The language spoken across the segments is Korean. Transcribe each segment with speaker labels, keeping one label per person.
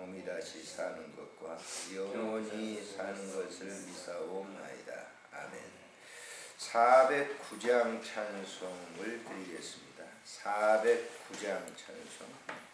Speaker 1: 몸이 다시 사는 것과 영원히 사는 것을 믿사옵나이다. 아멘. 409장 찬송을 드리겠습니다. 409장 찬송.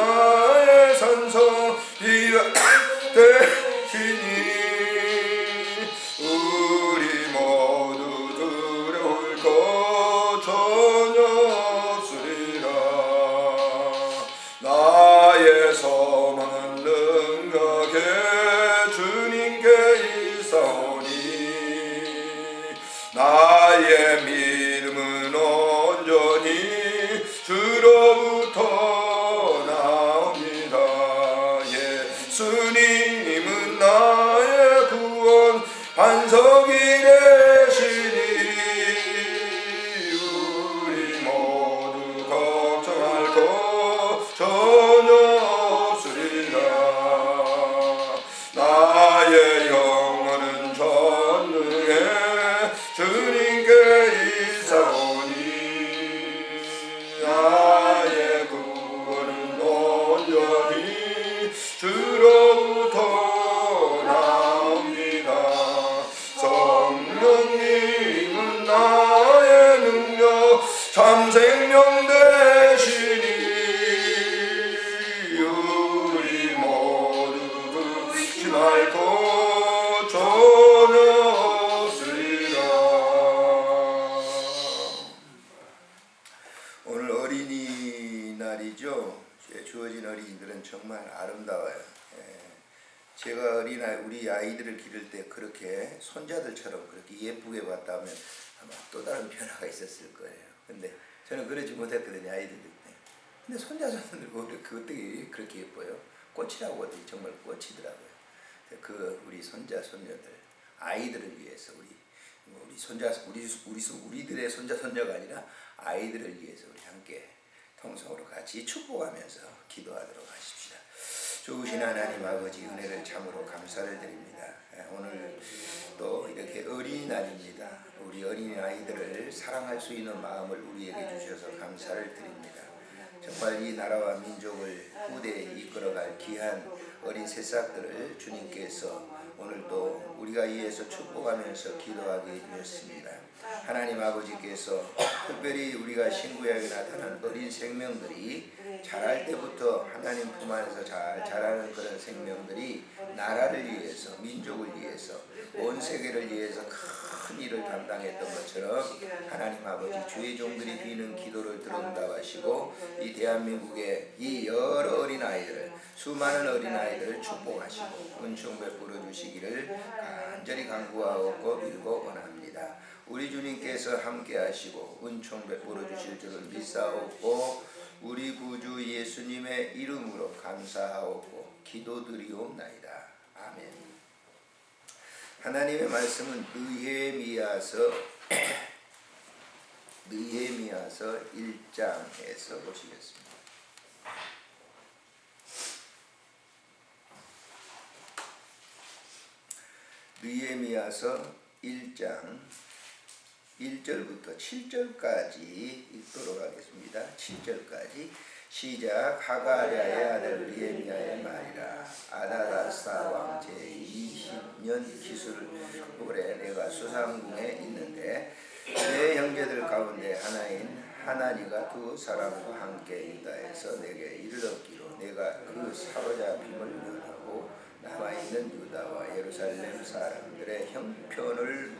Speaker 1: 나의 산성 이가 예수님은 나의 구원 반석이 저는 그러지 못했거든요 아이들 때. 근데 손자 손들 보면 그 어떻게 그렇게 예뻐요? 꽃이라고 하더니 정말 꽃이더라고요. 그 우리 손자 손녀들 아이들을 위해서 우리 우리 손자 우리 우리 우리들의 손자 손녀가 아니라 아이들을 위해서 우리 함께 통성으로 같이 축복하면서 기도하도록 하십시다. 좋으신 하나님 아버지 은혜를 참으로 감사를 드립니다. 예, 오늘 또 이렇게 어린이날입니다. 우리 어린이 아이들을 사랑할 수 있는 마음을 우리에게 주셔서 감사를 드립니다. 정말 이 나라와 민족을 후대에 이끌어갈 귀한 어린 새싹들을 주님께서 오늘도 우리가 이에서 축복하면서 기도하게 되었습니다. 하나님 아버지께서 특별히 우리가 신구약에 나타난 어린 생명들이 자랄 때부터 하나님 품 안에서 잘 자라는 그런 생명들이 나라를 위해서 민족을 위해서 온 세계를 위해서 큰 일을 담당했던 것처럼 하나님 아버지 주의 종들이 비는 기도를 들은다하시고 이 대한민국의 이 여러 어린 아이들을 수많은 어린 아이들을 축복하시고 은총 베풀어 주시기를 간절히 간구하고 빌고 원합니다. 우리 주님께서 함께 하시고 은총 베풀어 주실 줄을 믿사옵고 우리 구주 예수님의 이름으로 감사하옵고 기도드리옵나이다. 아멘. 하나님의 말씀은 느헤미야서 느헤미야서 1장에서 보시겠습니다. 느헤미야서 1장 1절부터 7절까지 읽도록 하겠습니다. 7절까지. 시작. 하가랴의 아들 느헤미야의 말이라. 아다다사 왕 제 20년 기술을에 내가 수상궁에 있는데 내 형제들 가운데 하나인 하나니가 두 사람과 함께 유다에서 내게 이르렀기로 내가 그 사로잡힘을 면하고 남아있는 유다와 예루살렘 사람들의 형편을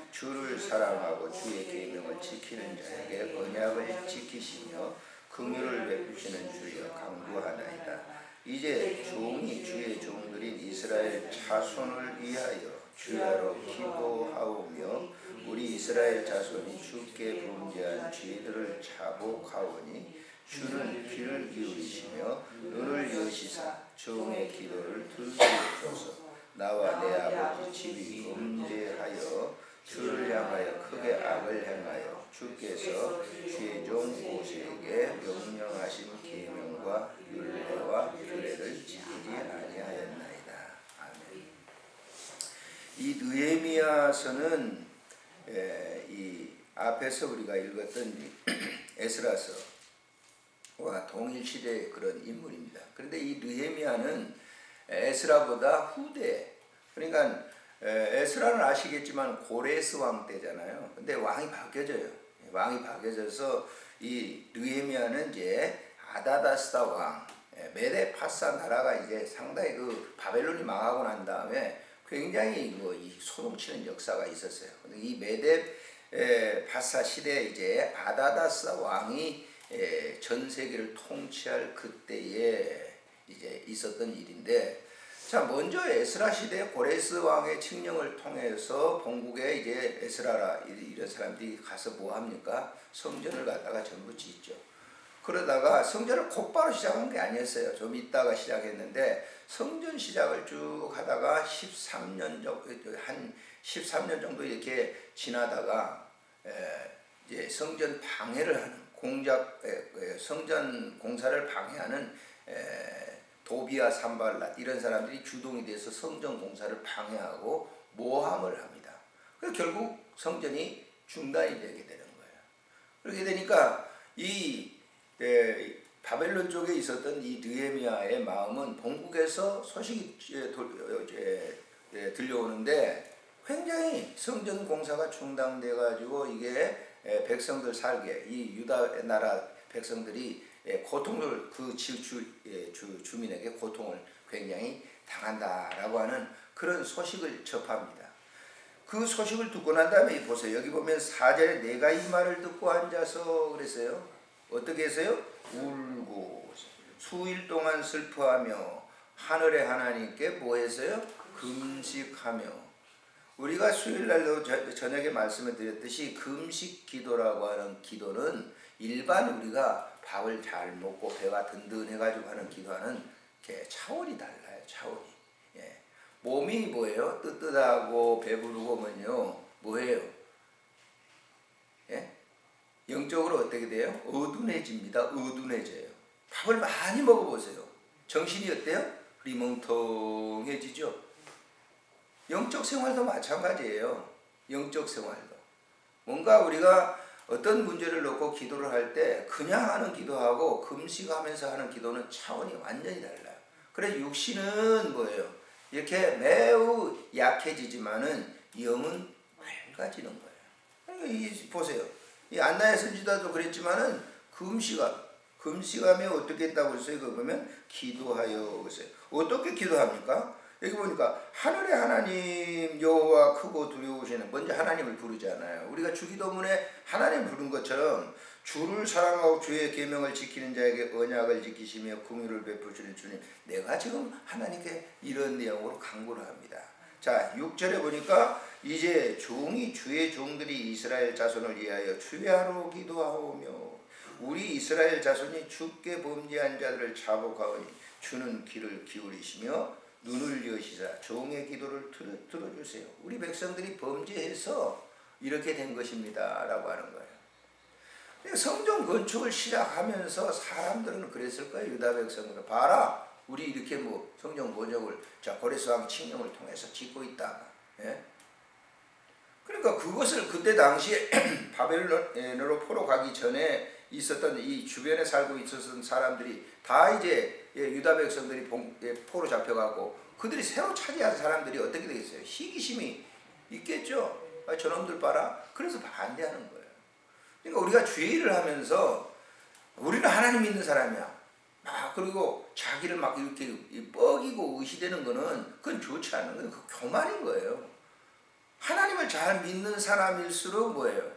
Speaker 1: 주를 사랑하고 주의 계명을 지키는 자에게 언약을 지키시며 긍휼을 베푸시는 주여 강구하나이다. 이제 종이 주의 종들인 이스라엘 자손을 위하여 주야로 기도하오며 우리 이스라엘 자손이 주께 범죄한 죄들을 자복하오니 주는 귀를 기울이시며 눈을 여시사 종의 기도를 들으소서. 나와 내 아버지 집이 범죄하여 주를 향하여 크게 악을 행하여 주께서 주의 종 모세에게 명령하신 계명과 율례와 규례를 지키지 아니하였나이다. 아멘. 이 느헤미야서는 에, 이 앞에서 우리가 읽었던 이 에스라서와 동일 시대의 그런 인물입니다. 그런데 이 느헤미야는 에스라보다 후대. 그러니까 에, 에스라는 아시겠지만 고레스 왕 때잖아요. 근데 왕이 바뀌어져요. 왕이 바뀌어져서 이 느헤미야는 이제 아다다스다 왕, 에, 메데파사 나라가 이제 상당히 그 바벨론이 망하고 난 다음에 굉장히 뭐이 소동치는 역사가 있었어요. 근데 이 메데 에, 파사 시대에 이제 아다다스 왕이 에, 전 세계를 통치할 그때에 이제 있었던 일인데 자 먼저 에스라 시대 고레스 왕의 칙령을 통해서 본국에 이제 에스라라 이- 이런 사람들이 가서 뭐 합니까 성전을 갖다가 전부 짓죠. 그러다가 성전을 곧바로 시작한 게 아니었어요. 좀 있다가 시작했는데 성전 시작을 쭉 하다가 13년 정도 한 13년 정도 이렇게 지나다가 에, 이제 성전 방해를 하는 공작 성전 공사를 방해하는 에, 도비아 산발랏 이런 사람들이 주동이 돼서 성전 공사를 방해하고 모함을 합니다. 그래서 결국 성전이 중단이 되게 되는 거예요. 그렇게 되니까 이 에, 바벨론 쪽에 있었던 이 느헤미야의 마음은 본국에서 소식이 에, 돌- 어, 에, 에, 들려오는데 굉장히 성전 공사가 중단돼 가지고 이게 에, 백성들 살게 이 유다 나라 백성들이 예, 고통을 그 주, 주, 예, 주, 주민에게 고통을 굉장히 당한다라고 하는 그런 소식을 접합니다. 그 소식을 듣고 난 다음에 보세요. 여기 보면 4절에 내가 이 말을 듣고 앉아서 그랬어요. 어떻게 했어요? 울고 수일 동안 슬퍼하며 하늘의 하나님께 뭐 했어요? 금식하며 우리가 수요일 날도 저- 저녁에 말씀을 드렸듯이 금식 기도라고 하는 기도는 일반 우리가 밥을 잘 먹고 배가 든든해가지고 하는 기도하는 게 차원이 달라요. 차원이. 예. 몸이 뭐예요? 뜨뜻하고 배부르고 뭐요? 뭐예요? 예? 영적으로 어떻게 돼요? 어둔해집니다. 어둔해져요. 밥을 많이 먹어보세요. 정신이 어때요? 리멍텅해지죠. 영적 생활도 마찬가지예요. 영적 생활도. 뭔가 우리가 어떤 문제를 놓고 기도를 할 때 그냥 하는 기도하고 금식하면서 하는 기도는 차원이 완전히 달라요. 그래서 육신은 뭐예요? 이렇게 매우 약해지지만은 영은 밝아지는 거예요. 그러니까 이 보세요. 이 안나의 선지자도 그랬지만은 금식하 금식하며 어떻게 했다고 했어요? 그 보면 기도하여 그랬어요. 어떻게 기도합니까? 여기 보니까 하늘의 하나님 여호와 크고 두려우시는 먼저 하나님을 부르잖아요. 우리가 주기도문에 하나님 부른 것처럼 주를 사랑하고 주의 계명을 지키는 자에게 언약을 지키시며 긍휼을 베푸시는 주님. 내가 지금 하나님께 이런 내용으로 강구를 합니다. 자, 6절에 보니까 이제 종이 주의 종들이 이스라엘 자손을 위하여 주야로 기도하오며 우리 이스라엘 자손이 주께 범죄한 자들을 자복하오니 주는 귀를 기울이시며 눈을 여시사 종의 기도를 들어, 들어주세요. 우리 백성들이 범죄해서 이렇게 된 것입니다 라고 하는 거예요. 성전 건축을 시작하면서 사람들은 그랬을 거예요. 유다 백성들은 봐라 우리 이렇게 뭐 성경 모적을 자 고레스왕 칙령을 통해서 짓고 있다. 예? 그러니까 그것을 그때 당시에 바벨론으로 포로 가기 전에 있었던 이 주변에 살고 있었던 사람들이 다 이제 예, 유다 백성들이 봉- 예, 포로 잡혀가고 그들이 새로 차지한 사람들이 어떻게 되겠어요? 시기심이 있겠죠. 아, 저놈들 봐라. 그래서 반대하는 거예요. 그러니까 우리가 주의를 하면서 우리는 하나님 믿는 사람이야. 막 그리고 자기를 막 이렇게 이 뻐기고 의시되는 거는 그건 좋지 않은 거예요. 그 교만인 거예요. 하나님을 잘 믿는 사람일수록 뭐예요?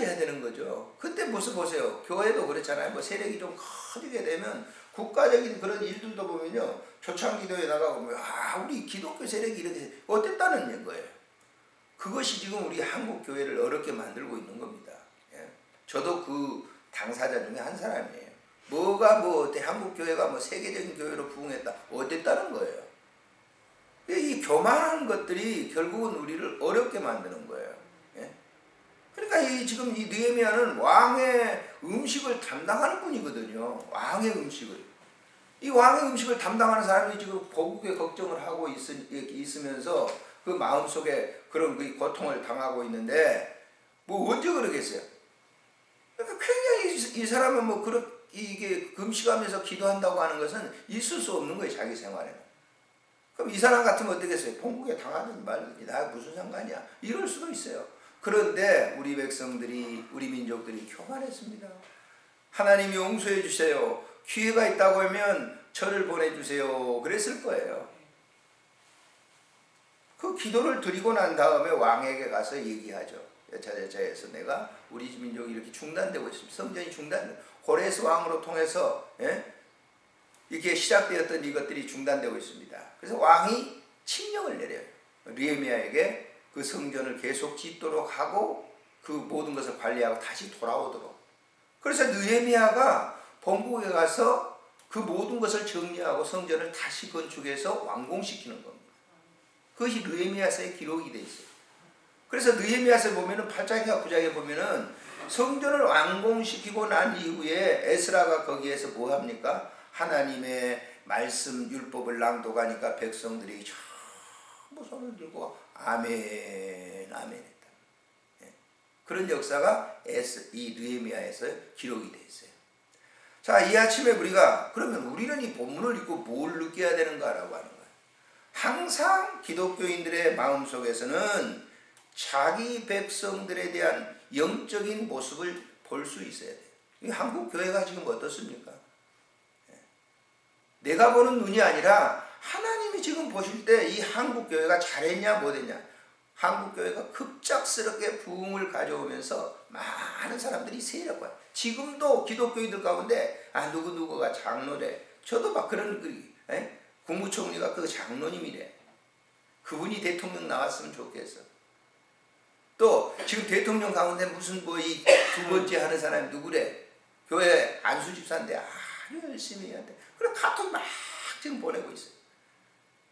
Speaker 1: 낮아져야 되는 거죠. 근데 무슨 보세요. 교회도 그렇잖아요. 뭐 세력이 좀 커지게 되면 국가적인 그런 일들도 보면요. 초창기도에 나가보면 아 우리 기독교 세력이 이렇게 어땠다는 거예요. 그것이 지금 우리 한국 교회를 어렵게 만들고 있는 겁니다. 예. 저도 그 당사자 중에 한 사람이에요. 뭐가 뭐 어때 한국 교회가 뭐 세계적인 교회로 부흥했다 어땠다는 거예요. 이 교만한 것들이 결국은 우리를 어렵게 만드는 거예요. 예? 그러니까 이 지금 이 느헤미야는 왕의 음식을 담당하는 분이거든요. 왕의 음식을. 이 왕의 음식을 담당하는 사람이 지금 고국의 걱정을 하고 있, 있으 면서 그 마음속에 그런 그 고통을 당하고 있는데 뭐 언제 그러겠어요? 그러니까 굉장히 이, 이 사람은 뭐 그런 이게 금식하면서 기도한다고 하는 것은 있을 수 없는 거예요 자기 생활에는. 그럼 이 사람 같으면 어떻겠어요? 본국에 당하든 말든 나 무슨 상관이야? 이럴 수도 있어요. 그런데 우리 백성들이 우리 민족들이 교만했습니다. 하나님이 용서해 주세요. 기회가 있다고 하면 저를 보내 주세요. 그랬을 거예요. 그 기도를 드리고 난 다음에 왕에게 가서 얘기하죠. 여차저차해서 내가 우리 민족이 이렇게 중단되고 있습니다. 성전이 중단, 고레스 왕으로 통해서 예? 이렇게 시작되었던 이것들이 중단되고 있습니다. 그래서 왕이 칙령을 내려요. 리에미아에게 그 성전을 계속 짓도록 하고 그 모든 것을 관리하고 다시 돌아오도록. 그래서 느헤미야가 본국에 가서 그 모든 것을 정리하고 성전을 다시 건축해서 완공시키는 겁니다. 그것이 느헤미야서의 기록이 돼 있어요. 그래서 느헤미야서 보면은 8장이나 9장에 보면은 성전을 완공시키고 난 이후에 에스라가 거기에서 뭐 합니까? 하나님의 말씀 율법을 낭독하니까 백성들이 전부 손을 들고 아멘 아멘 했다. 예. 그런 역사가 에스, 이 느헤미야에서 기록이 돼 있어요. 자, 이 아침에 우리가 그러면 우리는 이 본문을 읽고 뭘 느껴야 되는가라고 하는 거예요. 항상 기독교인들의 마음 속에서는 자기 백성들에 대한 영적인 모습을 볼 수 있어야 돼요. 이 한국 교회가 지금 어떻습니까? 내가 보는 눈이 아니라 하나님이 지금 보실 때 이 한국 교회가 잘했냐 못했냐? 한국 교회가 급작스럽게 부흥을 가져오면서 많은 사람들이 세력화 지금도 기독교인들 가운데 아 누구 누구가 장로래? 저도 막 그런 그 에? 국무총리가 그 장로님이래. 그분이 대통령 나왔으면 좋겠어. 또 지금 대통령 가운데 무슨 뭐 이 두 번째 하는 사람이 누구래? 교회 안수 집사인데 아주 열심히 해야 돼. 그래 카톡 막 지금 보내고 있어요.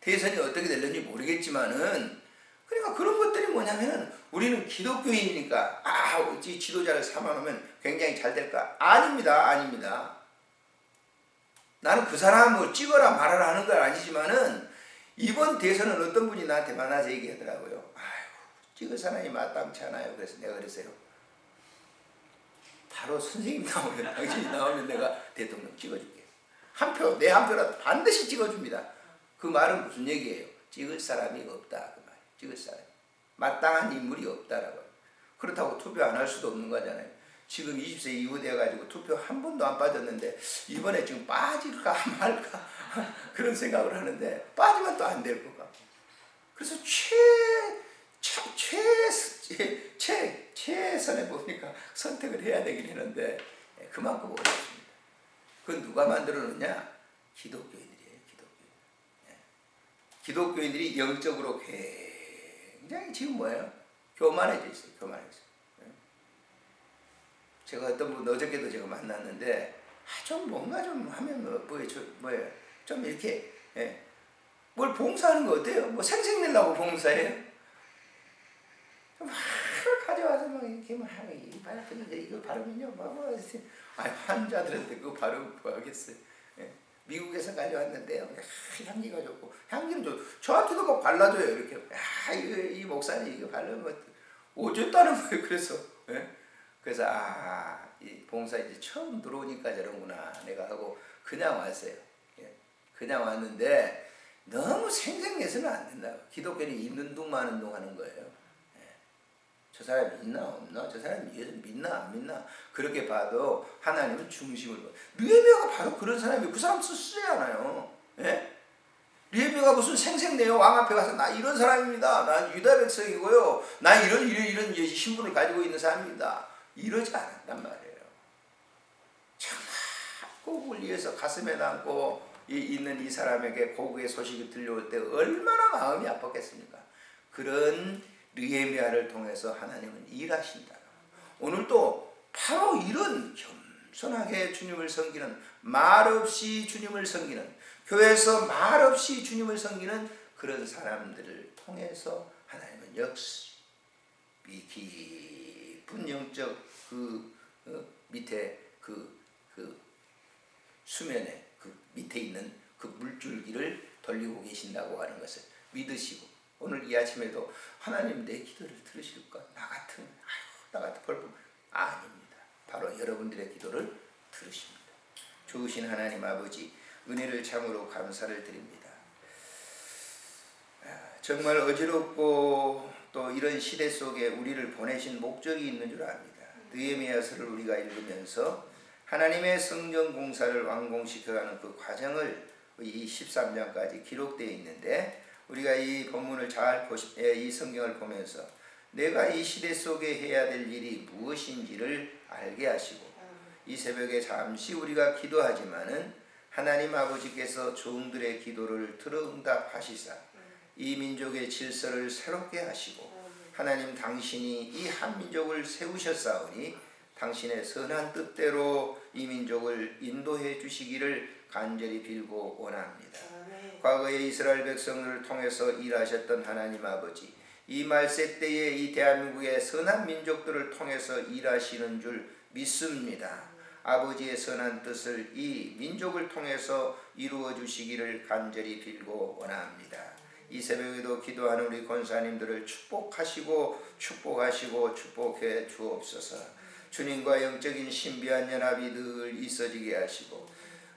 Speaker 1: 대선이 어떻게 될는지 모르겠지만은 그러니까 그런 것들이 뭐냐면은 우리는 기독교인이니까 아 어찌 지도자를 삼아놓으면 굉장히 잘 될까? 아닙니다, 아닙니다. 나는 그 사람을 찍어라 말아라 하는 건 아니지만은 이번 대선은 어떤 분이 나한테 만나서 얘기하더라고요. 아이고 찍을 사람이 마땅치 않아요. 그래서 내가 그랬어요. 바로 선생님 나오면 당신이 나오면 내가 대통령 찍어줄게. 한 표, 내 한 표라도 반드시 찍어줍니다. 그 말은 무슨 얘기예요? 찍을 사람이 없다. 그 말. 찍을 사람. 마땅한 인물이 없다라고. 그렇다고 투표 안 할 수도 없는 거잖아요. 지금 20세 이후 돼가지고 투표 한 번도 안 빠졌는데 이번에 지금 빠질까 말까 그런 생각을 하는데 빠지면 또 안 될 것 같고. 그래서 최, 최, 최, 최, 최선에 보니까 선택을 해야 되긴 했는데 예, 그만큼 어렵습니다. 그건 누가 만들어 놓냐? 기독교인. 예. 기독교인들이 영적으로 굉장히 지금 뭐예요? 교만해져 있어요, 교만해져 있어요. 예. 제가 어떤 분 어저께도 제가 만났는데 아, 좀 뭔가 좀 하면 뭐, 뭐, 저, 뭐예요? 좀 이렇게 예. 뭘 봉사하는 거 어때요? 뭐 생색내려고 봉사해요? 막 가져와서 막 이렇게 막 이거 발음은요, 뭐, 뭐, 아 환자들한테 그거 발음 뭐 하겠어요? 예. 미국에서 가져왔는데요. 야, 향기가 좋고 향기는 좋. 저한테도 막 발라줘요 이렇게. 야, 이, 이 목사님 이거 바르면 오졌다는 거예요. 그래서 예? 그래서 아, 이 봉사 이제 처음 들어오니까 저런구나 내가 하고 그냥 왔어요. 예. 그냥 왔는데 너무 생생내서는 안 된다. 기독교는 있는 둥 마는 둥 하는 거예요. 예. 저 사람이 있나 없나? 저 사람이 예수 믿나 안 믿나? 그렇게 봐도 하나님은 중심을 봐. 느헤미야가 바로 그런 사람이에요. 그 사람 쓰지 않아요. 예? 느헤미야가 무슨 생생내요 왕 앞에 가서 나 이런 사람입니다. 난 유다 백성이고요. 나 이런 이런 이런 예, 신분을 가지고 있는 사람입니다. 이러지 않았단 말이에요. 정말 곡을 위해서 가슴에 남고 이- 있는 이 사람에게 고국의 소식이 들려올 때 얼마나 마음이 아팠겠습니까? 그런 느헤미야를 통해서 하나님은 일하신다. 오늘도 바로 이런 겸손하게 주님을 섬기는 말없이 주님을 섬기는 교회에서 말없이 주님을 섬기는 그런 사람들을 통해서 하나님은 역시 이 깊은 영적 그 어, 밑에 그, 그 수면에 그 밑에 있는 그 물줄기를 돌리고 계신다고 하는 것을 믿으시고 오늘 이 아침에도 하나님 내 기도를 들으실까? 나 같은 아이고 나 같은 벌품 아닙니다. 바로 여러분들의 기도를 들으십니다. 좋으신 하나님 아버지 은혜를 참으로 감사를 드립니다. 아, 정말 어지럽고 또 이런 시대 속에 우리를 보내신 목적이 있는 줄 압니다. 느헤미야서를 우리가 읽으면서 하나님의 성전 공사를 완공시켜가는 그 과정을 이 13장까지 기록되어 있는데 우리가 이 본문을 잘 보시, 예, 이 성경을 보면서 내가 이 시대 속에 해야 될 일이 무엇인지를 알게 하시고 이 새벽에 잠시 우리가 기도하지만은 하나님 아버지께서 종들의 기도를 들어 응답하시사 이 민족의 질서를 새롭게 하시고 하나님 당신이 이 한 민족을 세우셨사오니 당신의 선한 뜻대로 이 민족을 인도해 주시기를 간절히 빌고 원합니다. 과거에 이스라엘 백성을 통해서 일하셨던 하나님 아버지 이 말세 때에 이 대한민국의 선한 민족들을 통해서 일하시는 줄 믿습니다. 아버지의 선한 뜻을 이 민족을 통해서 이루어 주시기를 간절히 빌고 원합니다. 이 새벽에도 기도하는 우리 권사님들을 축복하시고 축복하시고 축복해 주옵소서. 주님과 영적인 신비한 연합이 늘 있어지게 하시고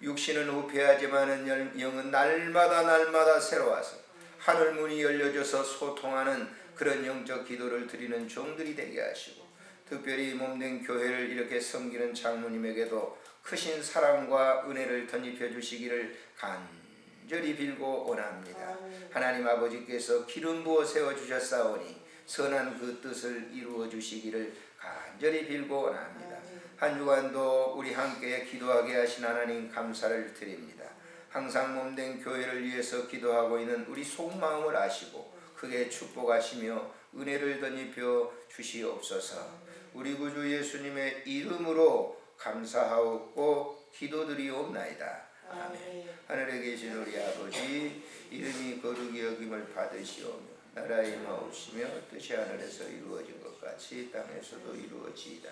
Speaker 1: 육신은 후패하지만은 영은 날마다 날마다 새로워서 하늘 문이 열려져서 소통하는 그런 영적 기도를 드리는 종들이 되게 하시고 특별히 몸된 교회를 이렇게 섬기는 장로님에게도 크신 사랑과 은혜를 덧입혀 주시기를 간절히 빌고 원합니다. 하나님 아버지께서 기름 부어 세워 주셨사오니 선한 그 뜻을 이루어 주시기를 간절히 빌고 원합니다. 한 주간도 우리 함께 기도하게 하신 하나님 감사를 드립니다. 항상 몸된 교회를 위해서 기도하고 있는 우리 속마음을 아시고 크게 축복하시며 은혜를 덧입혀 주시옵소서. 우리 구주 예수님의 이름으로 감사하옵고 기도드리옵나이다. 아멘. 하늘에 계신 우리 아버지 이름이 거룩히 여김을 받으시오며 나라의 마옵시며 뜻이 하늘에서 이루어진 것 같이 땅에서도 이루어지이다.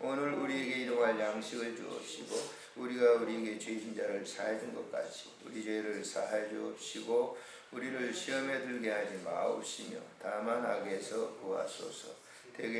Speaker 1: 오늘 우리에게 일용할 양식을 주옵시고 우리가 우리에게 죄진 자를 사해 준 것 같이 우리 죄를 사해 주옵시고 우리를 시험에 들게 하지 마옵시며 다만 악에서 구하소서.